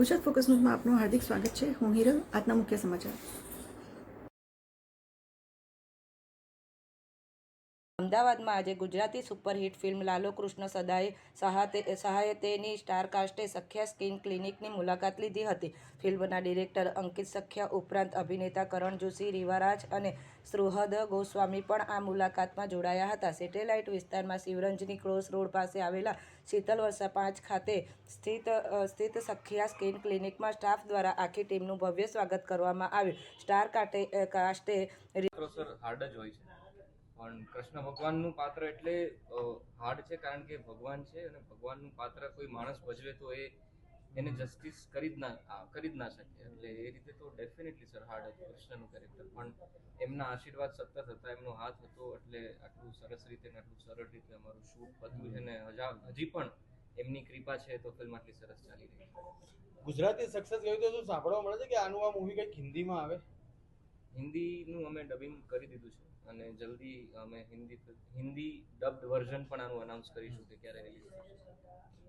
Gujarat focus ન્યૂઝમાં આપનું હાર્દિક સ્વાગત છે. હું હિરલ આજના મુખ્ય સમાચાર. અમદાવાદમાં આજે ગુજરાતી સુપરહિટ ફિલ્મ લાલો કૃષ્ણ સદાએ સહાતે, સહાયતેની સ્ટારકાસ્ટે સખ્યા સ્કિન ક્લિનિકની મુલાકાત લીધી હતી. ફિલ્મના ડિરેક્ટર અંકિત સખ્યા ઉપરાંત અભિનેતા કરણ જોશી, રીવારાજ અને સુહૃદ ગોસ્વામી પણ આ મુલાકાતમાં જોડાયા હતા. સેટેલાઇટ વિસ્તારમાં શિવરંજની ક્રોસ રોડ પાસે આવેલા શીતલ વર્ષા પાંચ ખાતે સ્થિત સ્થિત સખ્યા સ્કિન ક્લિનિકમાં સ્ટાફ દ્વારા આખી ટીમનું ભવ્ય સ્વાગત કરવામાં આવ્યું. સ્ટાર કાટે, કાસ્ટે હાર્ડ જ હોય છે. પણ કૃષ્ણ ભગવાનનું પાત્ર એટલે હાર્ડ છે કારણ કે ભગવાન છે અને ભગવાનનું પાત્ર કોઈ માણસ ભજવે તો એ એને જસ્ટિસ કરી જ ના કરી જ ના શકે. એટલે એ રીતે તો ડેફિનેટલી સર હાર્ડ હતું, કૃષ્ણનું કેરેક્ટર પણ એમના આશીર્વાદ સતત હતા, એમનો હાથ હતો, એટલે આટલું સરસ રીતે અને આટલું સરળ રીતે અમારું શૂટ બધું છે ને હજા હજી પણ એમની કૃપા છે તો ફિલ્મ આટલી સરસ ચાલી રહી છે. ગુજરાતી સક્સેસ ગયું તો શું સાંભળવા મળે છે કે આનું આ મૂવી કંઈક હિન્દીમાં આવે? હિન્દીનું અમે ડબિંગ કરી દીધું છે અને જલ્દી અમે હિન્દી હિન્દી ડબ્ડ વર્ઝન પણ આનું અનાઉન્સ કરીશું કે ક્યારે રિલીઝ થશે.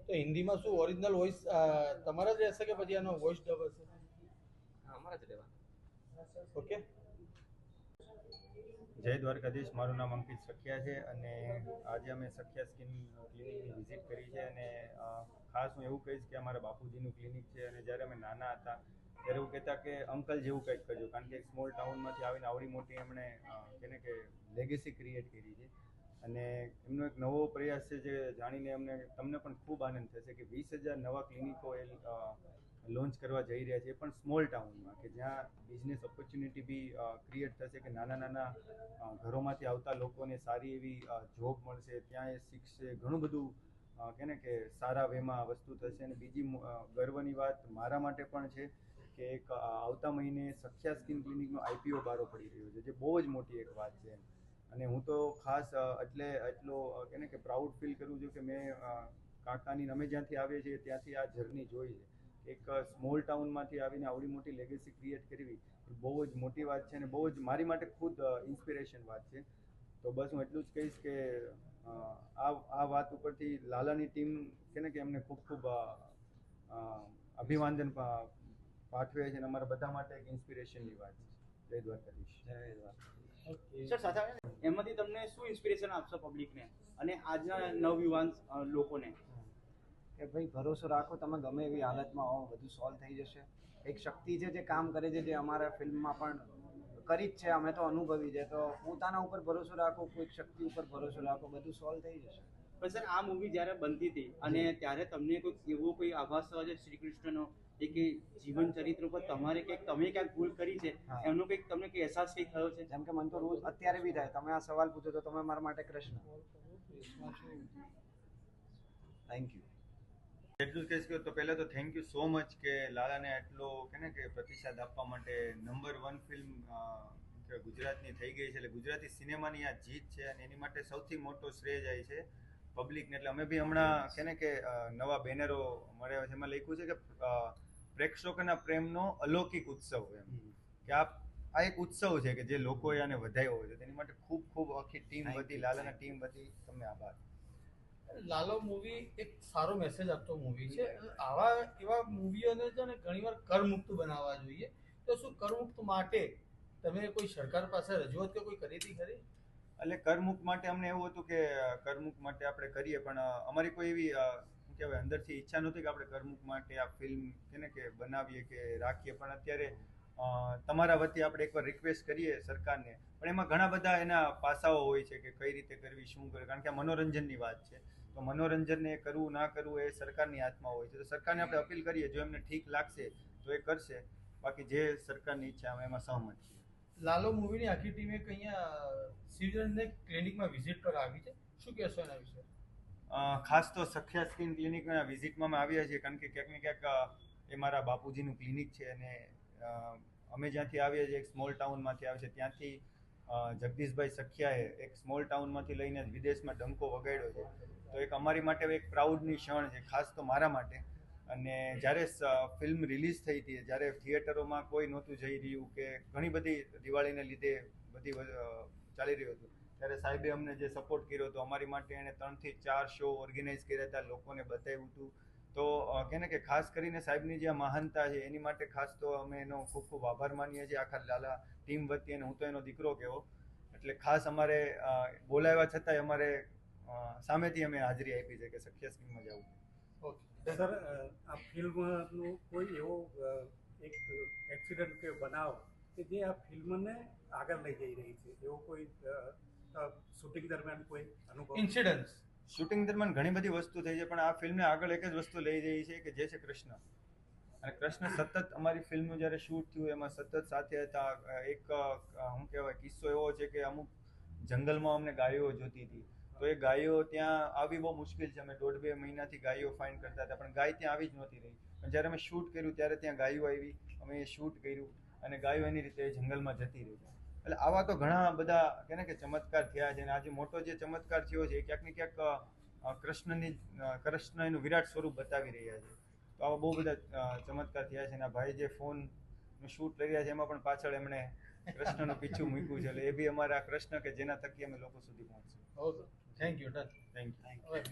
તો હિન્દીમાં શું ઓરિજિનલ વોઇસ તમારા જ રહેશે કે પછી આનો વોઇસ ડબ હશે? હા અમારા જ રહેવાનું. ઓકે. જય દ્વારકાધીશ મારું નામ અંકિત સખિયા છે અને આજે અમે સખિયા સ્કિન ક્લિનિકની વિઝિટ કરી છે અને ખાસ હું એવું કહીશ કે અમારા બાપુજીનું ક્લિનિક છે અને જ્યારે અમે નાના હતા ત્યારે એવું કહેતા કે અંકલ જેવું કંઈક કરજો. કારણ કે સ્મોલ ટાઉનમાંથી આવીને આવડી મોટી એમણે કહેને કે લેગેસી ક્રિએટ કરી છે. અને એમનો એક નવો પ્રયાસ છે જે જાણીને અમને તમને પણ ખૂબ આનંદ થશે કે વીસ હજાર નવા ક્લિનિકો એ લોન્ચ કરવા જઈ રહ્યા છે પણ સ્મોલ ટાઉનમાં કે જ્યાં બિઝનેસ ઓપોર્ચ્યુનિટી બી ક્રિએટ થશે કે નાના નાના ઘરોમાંથી આવતા લોકોને સારી એવી જોબ મળશે, ત્યાં એ શીખશે, ઘણું બધું કે ને કે સારા વેમાં વસ્તુ થશે. અને બીજી ગર્વની વાત મારા માટે પણ છે કે એક આવતા મહિને સખ્યા સ્કિન ક્લિનિકનો આઈપીઓ બારો પડી રહ્યો છે જે બહુ જ મોટી એક વાત છે. અને હું તો ખાસ એટલે એટલો અ, કે પ્રાઉડ ફીલ કરું છું કે મેં કાંકાની અમે જ્યાંથી આવીએ છીએ ત્યાંથી આ જર્ની જોઈ છે. એક સ્મોલ ટાઉનમાંથી આવીને આવડી મોટી લેગેસી ક્રિએટ કરવી એ બહુ જ મોટી વાત છે અને બહુ જ મારી માટે ખુદ ઇન્સ્પિરેશન વાત છે. તો બસ હું એટલું જ કહીશ કે આ આ વાત ઉપરથી લાલાની ટીમ કે ને કે એમને ખૂબ ખૂબ અભિવાદન પાઠવે છે અને અમારા બધા માટે એક ઇન્સ્પિરેશનની વાત છે. જય દ્વારકાધીશ. સર સાથે એમાંથી તમને શું ઇન્સ્પિરેશન આપશો પબ્લિકને અને આજના નવયુવાન લોકોને? કે ભાઈ ભરોસો રાખો તમે ગમે એવી હાલતમાં હો બધું સોલ્વ થઈ જશે. એક શક્તિ છે જે કામ કરે છે જે અમારા ફિલ્મમાં પણ કરી જ છે અમે તો અનુભવી છે. તો પોતાના ઉપર ભરોસો રાખો કોઈક શક્તિ ઉપર ભરોસો રાખો બધું સોલ્વ થઈ જશે. પણ સર આ મૂવી જ્યારે બનતી હતી અને ત્યારે તમને કોઈક એવો કોઈ આભાસ થયો છે શ્રી કૃષ્ણનો? એ કે જીવન ચરિત્ર પર તમારે કંઈક તમે ક્યાંક ભૂલ કરી છે એમનો કંઈક તમને કંઈ અહેસાસ કંઈક થયો છે? જેમ કે મને તો રોજ અત્યારે બી થાય તમે આ સવાલ પૂછો તો તમે મારા માટે કૃષ્ણ થેન્ક યુ એટલું કહીશ કે તો પહેલાં તો થેન્ક યુ સો મચ કે લાલાને આટલો કે ને કે પ્રતિસાદ આપવા માટે નંબર વન ફિલ્મ ગુજરાતની થઈ ગઈ છે એટલે ગુજરાતી સિનેમાની આ જીત છે અને એની માટે સૌથી મોટો શ્રેય જાય છે પબ્લિકને એટલે અમે બી હમણાં કે ને કે નવા બેનરો મળ્યા છે. એમાં લખ્યું છે કે પ્રેક્ષકોના પ્રેમનો અલૌકિક ઉત્સવ એમ. કે આ આ એક ઉત્સવ છે કે જે લોકોએ આને વધાવ્યો છે. તેની માટે ખૂબ ખૂબ આખી ટીમ બધી લાલાના ટીમ બધી તમને આભાર. લાલો મૂવી એક સારો મેસેજ આપતો મૂવી છે. આવા એવા મૂવીઓને છે ને ઘણીવાર કરમુક્ત બનાવવા જોઈએ. તો શું કરમુક્ત માટે તમે કોઈ સરકાર પાસે રજૂઆત કે કોઈ કરી? હતી ખરી એટલે કરમુક્ત માટે અમને એવું હતું કે કરમુક્ત માટે આપણે કરીએ પણ અમારી કોઈ એવી કહેવાય અંદરથી ઈચ્છા નહોતી કે આપણે કરમુખ માટે આ ફિલ્મ કેને કે બનાવીએ કે રાખીએ. પણ અત્યારે તમારા વતી આપણે એકવાર રિક્વેસ્ટ કરીએ સરકારને. પણ એમાં ઘણા બધા એના પાસાઓ હોય છે કે કઈ રીતે કરવી, શું કરવી. કારણ કે આ મનોરંજનની વાત છે. તો મનોરંજનને કરવું, ના કરવું એ સરકારની હાથમાં હોય છે. તો સરકારને આપણે અપીલ કરીએ, જો એમને ઠીક લાગશે, તો એ કરશે. બાકી જે સરકારની ઈચ્છા એમાં સહમત છીએ. લાલો મૂવીની આખી ટીમે એક અહીંયા શિવજનને ક્લિનિકમાં વિઝિટ પર આવી છે? શું કહેશો એના વિશે? ખાસ તો સખ્યા સ્કિન ક્લિનિકના વિઝિટમાં આવ્યા છીએ, કારણ કે ક્યાંક ને ક્યાંક એ મારા બાપુજીનું ક્લિનિક છે અને અમે જ્યાંથી આવીએ છીએ, એક સ્મોલ ટાઉનમાંથી આવે છે, ત્યાંથી જગદીશભાઈ સખિયાએ એક સ્મોલ ટાઉનમાંથી લઈને વિદેશમાં ડંકો વગાડ્યો છે. તો એક અમારી માટે એક પ્રાઉડની ક્ષણ છે, ખાસ તો મારા માટે. અને જ્યારે ફિલ્મ રિલીઝ થઈ હતી, જ્યારે થિયેટરોમાં કોઈ નહોતું જઈ રહ્યું કે ઘણી બધી દિવાળીને લીધે બધી ચાલી રહ્યું હતું ત્યારે સાહેબે અમને જે સપોર્ટ કર્યો હતો અમારી માટે એણે ત્રણથી ચાર શો ઓર્ગેનાઇઝ કર્યા હતા લોકોને બતાવ્યું હતું. તો અ, કે ખાસ કરીને સાહેબની જે મહાનતા છે એની માટે ખાસ તો અમે એનો ખૂબ ખૂબ આભાર માનીએ છીએ. આખા લાલા ટીમ વતી અને હું તો એનો દીકરો કહેવો એટલે ખાસ અમારે બોલાવ્યા છતાંય અમારે સામેથી અમે હાજરી આપી છે કે સખ્ય સ્કીમમાં જવું. ઓકે. સર આ ફિલ્મનું કોઈ એવો એક એક્સિડન્ટ કે બનાવ કે જે આ ફિલ્મને આગળ લઈ જઈ રહી છે? એવો કોઈ શૂટિંગ દરમિયાન કોઈ અનુભવ? ઇન્સિડન્સ શૂટિંગ દરમિયાન ઘણી બધી વસ્તુ થઈ છે પણ આ ફિલ્મને આગળ એક જ વસ્તુ લઈ જઈ છે કે જે છે કૃષ્ણ. અને કૃષ્ણ સતત અમારી ફિલ્મનું જ્યારે શૂટ થયું એમાં સતત સાથે હતા. એક શું કહેવાય કિસ્સો એવો છે કે અમુક જંગલમાં અમને ગાયો જોતી હતી. તો એ ગાયો ત્યાં આવી બહુ મુશ્કેલ છે. અમે દોઢ બે મહિનાથી ગાયો ફાઇન્ડ કરતા હતા પણ ગાય ત્યાં આવી જ નહોતી રહી. પણ જ્યારે અમે શૂટ કર્યું ત્યારે ત્યાં ગાયો આવી. અમે એ શૂટ કર્યું અને ગાયો એની રીતે જંગલમાં જતી રહી. એટલે આવા તો ઘણા બધા કે ને કે ચમત્કાર થયા છે અને આજે મોટો જે ચમત્કાર થયો છે એ ક્યાંક ને ક્યાંક કૃષ્ણની કૃષ્ણ એનું વિરાટ સ્વરૂપ બતાવી રહ્યા છે. તો આવા બહુ બધા ચમત્કાર થયા છે અને ભાઈ જે ફોનનું શૂટ લઈ રહ્યા છે એમાં પણ પાછળ એમણે કૃષ્ણનું પીછું મૂક્યું છે. એટલે એ બી અમારા કૃષ્ણ કે જેના થકી અમે લોકો સુધી પહોંચશું થેન્ક યુ થેન્ક યુ